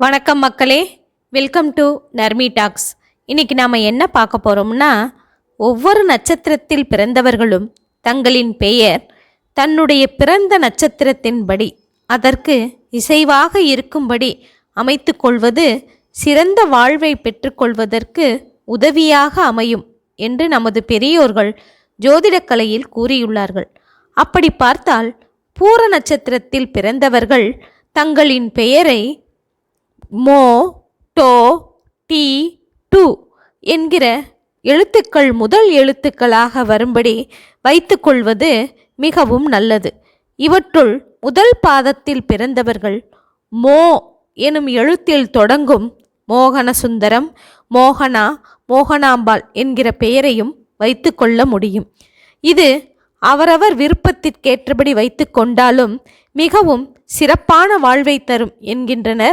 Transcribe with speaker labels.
Speaker 1: வணக்கம் மக்களே. Welcome to Narmi tax இன்றைக்கி நாம் என்ன பார்க்க போகிறோம்னா ஒவ்வொரு நட்சத்திரத்தில் பிறந்தவர்களும் தங்களின் பெயர் தன்னுடைய பிறந்த நட்சத்திரத்தின்படி அதற்கு இசைவாக இருக்கும்படி அமைத்து கொள்வது சிறந்த வாழ்வை பெற்றுக்கொள்வதற்கு உதவியாக அமையும் என்று நமது பெரியோர்கள் ஜோதிடக்கலையில் கூறியுள்ளார்கள். அப்படி பார்த்தால் பூர நட்சத்திரத்தில் பிறந்தவர்கள் தங்களின் பெயரை மோ டோ டி டு என்கிற எழுத்துக்கள் முதல் எழுத்துக்களாக வரும்படி வைத்துக்கொள்வது மிகவும் நல்லது. இவற்றுள் முதல் பாதத்தில் பிறந்தவர்கள் மோ எனும் எழுத்தில் தொடங்கும் மோகன சுந்தரம் மோகனா மோகனாம்பாள் என்கிற பெயரையும் வைத்துக்கொள்ள முடியும். இது அவரவர் விருப்பத்திற்கேற்றபடி வைத்து கொண்டாலும் மிகவும் சிறப்பான வாழ்வை தரும் என்கின்றனர்.